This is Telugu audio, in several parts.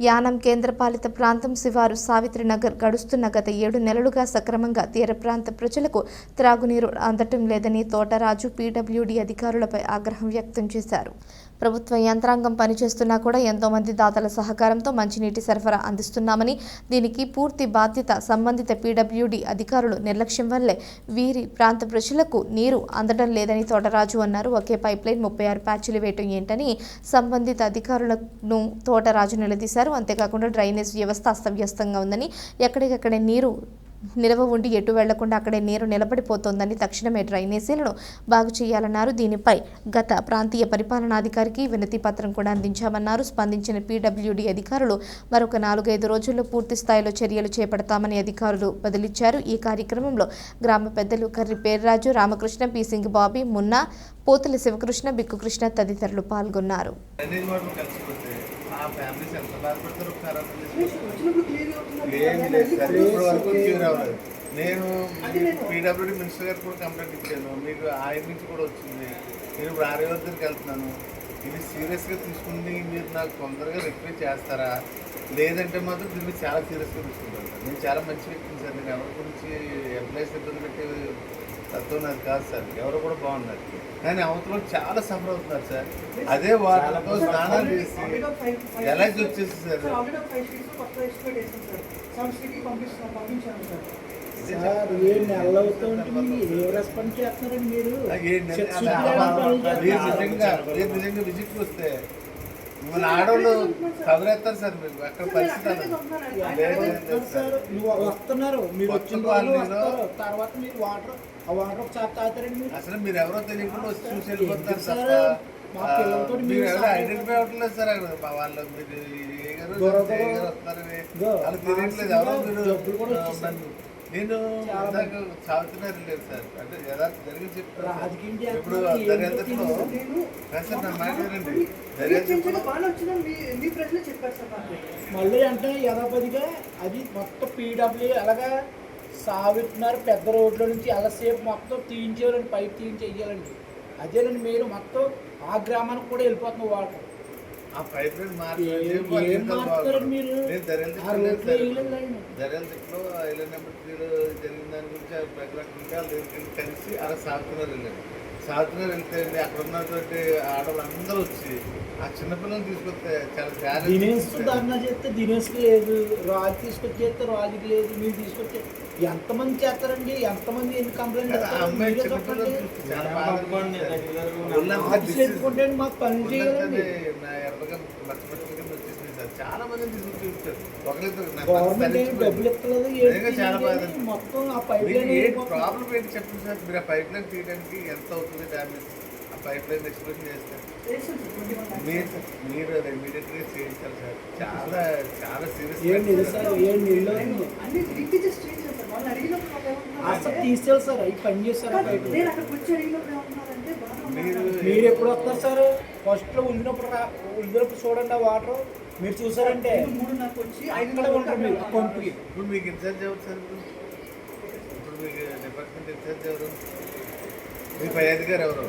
యానం కేంద్రపాలిత ప్రాంతం శివారు సావిత్రినగర్ గడుస్తున్న గత ఏడు నెలలుగా సక్రమంగా తీర ప్రాంత ప్రజలకు త్రాగునీరు అందటం లేదని తోటరాజు పీడబ్ల్యూడీ అధికారులపై ఆగ్రహం వ్యక్తం చేశారు. ప్రభుత్వ యంత్రాంగం పనిచేస్తున్నా కూడా ఎంతో మంది దాతల సహకారంతో మంచినీటి సరఫరా అందిస్తున్నామని దీనికి పూర్తి బాధ్యత సంబంధిత పీడబ్ల్యూడీ అధికారులు నిర్లక్ష్యం వల్లే వీరి ప్రాంత ప్రజలకు నీరు అందడం లేదని తోటరాజు అన్నారు. ఒకే పైప్లైన్ ముప్పై ఆరు ప్యాచ్లు వేయటం ఏంటని సంబంధిత అధికారులను తోటరాజు నిలదీశారు. అంతేకాకుండా డ్రైనేజ్ వ్యవస్థ అస్తవ్యస్తంగా ఉందని ఎక్కడికక్కడే నీరు నిలవ ఉండి ఎటు వెళ్ళకుండా అక్కడే నీరు నిలబడిపోతోందని తక్షణమే డ్రైనేజీలను బాగు చేయాలన్నారు. దీనిపై గత ప్రాంతీయ పరిపాలనాధికారికి వినతి పత్రం కూడా అందించామన్నారు. స్పందించిన పీడబ్ల్యూడీ అధికారులు మరొక నాలుగైదు రోజుల్లో పూర్తి స్థాయిలో చర్యలు చేపడతామని అధికారులు బదిలిచ్చారు. ఈ కార్యక్రమంలో గ్రామ పెద్దలు కర్రి పేర్రాజు రామకృష్ణ పీసింగ్ బాబీ మున్నా పోతుల శివకృష్ణ బిక్కుకృష్ణ తదితరులు పాల్గొన్నారు. ఆ ఫ్యామిలీస్ ఎంత బాధపడతారు ఒకసారి ఏమీ లేదు సార్. ఇప్పటి వరకు క్యూర్ అవ్వలేదు. నేను పీడబ్ల్యూడీ మినిస్టర్ గారికి కూడా కంప్లైంట్ ఇచ్చాను. మీకు ఆయన నుంచి కూడా వచ్చింది. నేను ఇప్పుడు ఆర్య వద్దరికి వెళ్తున్నాను. ఇది సీరియస్గా తీసుకుని మీరు నాకు తొందరగా రిప్లై చేస్తారా? లేదంటే మాత్రం దీన్ని చాలా సీరియస్గా తీసుకుంటాను నేను చాలా మంచి వ్యక్తిని సార్. నేను ఎవరి గురించి ఎంప్లాయీస్ ఇబ్బంది పెట్టే తత్వం నాది కాదు సార్. ఎవరు కూడా బాగున్నారు. కానీ అవతల చాలా సఫర్ అవుతున్నారు సార్. అదే వాళ్ళతో స్నానాలు చేసి ఎలర్జీ వచ్చేసి సార్ నాకు. నిజంగా మీరు నిజంగా విజిట్ వస్తే మన ఆడవాళ్ళు సార్ అక్కడ పరిస్థితి వస్తారు నువ్వు వస్తున్నారు మీరు వచ్చిన వాళ్ళు వస్తారు తర్వాత మీరు వాటర్ ఆ వాటర్ ఒకసారి తాగుతారండి మీరు అసలు మీరు ఎవరో తెలియకుండా వచ్చి చూసి వెళ్ళిపోతారు సార్? మీరు ఎవరో ఐడెంటిఫై అవ్వట్లేదు సార్ అక్కడ వాళ్ళు మీరు ఏ గారు గొడవ ఏ గొడవ. గారు వస్తారని గో. వాళ్ళు తెలియట్లేదు ఎవరో మీరు నేను సాగుతున్నారు లేదు సార్. అంటే యథార్థ జరిగి చెప్తాను రాజకీయం ఇప్పుడు దర్యాప్తులో తెలియదు. నేను? కాదు సార్ నా మాట వినండి. చెంచగా దర్యాప్తులో బాగా వచ్చిందని మీ మీ ప్రజలే చెప్పారు సార్ నాకు మళ్ళీ అంటే యథాపతిగా అది మొత్తం పీడబ్ల్యూ అలాగా సాగుతున్నారు పెద్ద రోడ్ల నుంచి అలసేపు మొత్తం తీయించేయాలండి పైప్ తీయించేయాలండి. అదేనండి మీరు మొత్తం ఆ గ్రామానికి కూడా వెళ్ళిపోతున్న వాటర్ దర్యాప్తులో ఐలాండ్ నెంబర్ త్రీలో జరిగిన దాని గురించి వాళ్ళ దగ్గరికి కలిసి అలా సాగుతున్నారు సాగుతున్నారు వెళ్తే అండి అక్కడ ఉన్నటువంటి ఆడవాళ్ళందరూ వచ్చి ఆ చిన్నపిల్లల్ని తీసుకొస్తే చాలా ఛాలెంజ్ దినేష్ ధర్నా చేస్తే దినేష్కి లేదు రాజు తీసుకొచ్చి చేస్తే రాజుకి లేదు మీరు తీసుకొచ్చి ఎంతమంది చేస్తారండి? ఎంతమంది ఎన్ని కంప్లైంట్ వెళ్ళిపోతే మాకు పనులు చేయాలండి. చాలా మంది తీసుకొచ్చి చూస్తారు ఒకరిద్దరు. ఏంటి మొత్తం ఆ పైప్ లైన్ ఏంటి వెళ్ళిపోతుంది. ప్రాబ్లం ఏంటి చెప్పండి సార్? మీరు ఆ పైప్ లైన్ తీయడానికి ఎంత అవుతుంది డ్యామేజ్ ఆ పైప్ లైన్ ఎక్స్ప్లెయిన్ చేస్తే. వేసాను సార్ ట్వంటీ వన్ మీరు మీరు అది ఇమీడియట్గా చేయించాలి సార్. చాలా చాలా సీరియస్ సార్ అసలు తీసేయాలి అవి పని చేస్తారు మీరు ఎప్పుడు వస్తారు సార్? ఫస్ట్లో ఉల్లినప్పుడు రా ఉల్లినప్పుడు చూడండి ఆ వాటర్ మీరు చూసారంటే మూడు నాకు వచ్చి ఐదు నెలలు ఉంటారు మీరు ఆ పంపుకి ఇప్పుడు మీకు ఇన్ఛార్జ్ ఎవరు సార్ ఇప్పుడు? మీకు డిపార్ట్మెంట్ ఇన్ఛార్జ్ ఎవరు? మీ పై అధికారి ఎవరు?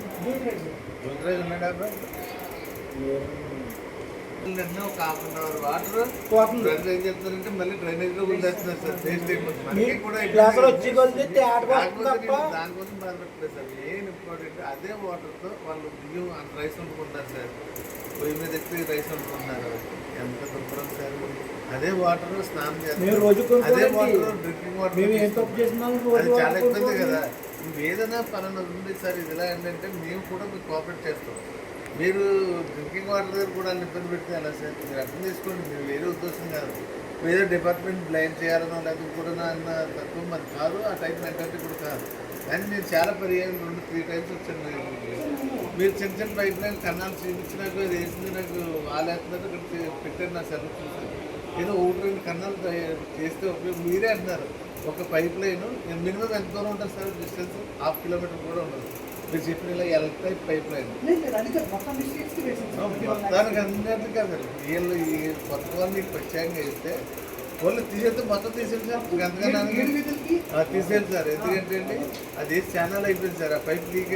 జ్యోతిరాజు ఉన్నాడా అబ్బా? ఒక హాఫ్ అన్ అవర్ వాటర్ పోతుంది. ప్రజలు ఏం చెప్తారంటే మళ్ళీ డ్రైనేజ్లో వదిలేస్తున్నారు సార్ వేస్ట్ అయిపోతుంది మనకి మీరు కూడా గ్లాసులు వచ్చి కొలిది తేటగా దానికోసం వస్తుంది తప్ప. నేను దానికోసం బాధపడలేదు సార్. ఇంపార్టెంట్ అదే వాటర్తో వాళ్ళు బియ్యం అంత రైస్ వండుకుంటారు సార్. పొయ్యి మీద రైస్ వండుకుంటున్నారు ఎంత సార్. అదే వాటర్ స్నానం చేస్తారు. అదే. వాటర్ డ్రింకింగ్ వాటర్ చాలా ఇబ్బంది. కదా. ఏదైనా పలానా ఉంది సార్. ఇది ఇలా ఏంటంటే మేము కూడా మీకు కోఆపరేట్ చేస్తాం. మీరు డ్రింకింగ్ వాటర్ దగ్గర కూడా ఇబ్బంది పెడితే ఎలా సార్? మీరు అర్థం చేసుకోండి మీరు వేరే ఉద్దేశం కాదు. వేరే డిపార్ట్మెంట్ బ్లైమ్ చేయాలనో లేకపోతే కూడా అన్న తత్వం మరి కాదు ఆ టైప్ మెంటాలిటీ కూడా కాదు. కానీ నేను చాలా పర్యాయం రెండు త్రీ టైమ్స్ వచ్చాను మీరు చిన్న చిన్న పైప్ లైన్ కన్నాలు చూపించినాక ఇది వేసింది నాకు వాళ్ళేస్తున్నారు ఇక్కడ పెట్టారు నా సర్వీస్ ఏదో ఒకటి రెండు కన్నాలు చేస్తే ఉపయోగం మీరే అంటున్నారు. ఒక పైప్ లైన్ మినిమం ఎంత దూరం ఉంటుంది సార్? డిస్టెన్స్ హాఫ్ కిలోమీటర్ కూడా ఉండదు. మీరు చెప్పిన ఇలా పైప్ లైన్ మొత్తానికి అందరికీ కాదు. వీళ్ళు ఈ కొత్త వాళ్ళని ప్రత్యేకంగా ఇస్తే వాళ్ళు తీసేస్తే మొత్తం తీసేది సార్. ఏడు ఎంతకన్నా తీసేది సార్. ఎందుకంటే అండి అది ఛానల్ అయిపోయింది సార్. ఆ పైప్ లీక్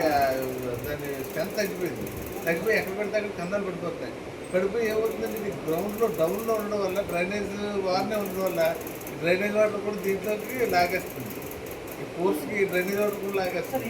దాని స్ట్రెంత్ తగ్గిపోయింది. తగ్గిపోయి ఎక్కడ పడితే అక్కడ కన్నాలు పడిపోతాయి పడిపోయి ఏమవుతుందంటే ఇది గ్రౌండ్లో డౌన్లో ఉండడం వల్ల డ్రైనేజ్ వార్నే ఉండడం వల్ల డ్రైనేజ్ వాటర్ కూడా దీంట్లోకి లాగేస్తుంది. ఈ పోర్స్కి డ్రైనేజ్ వాటర్ కూడా లాగేస్తుంది.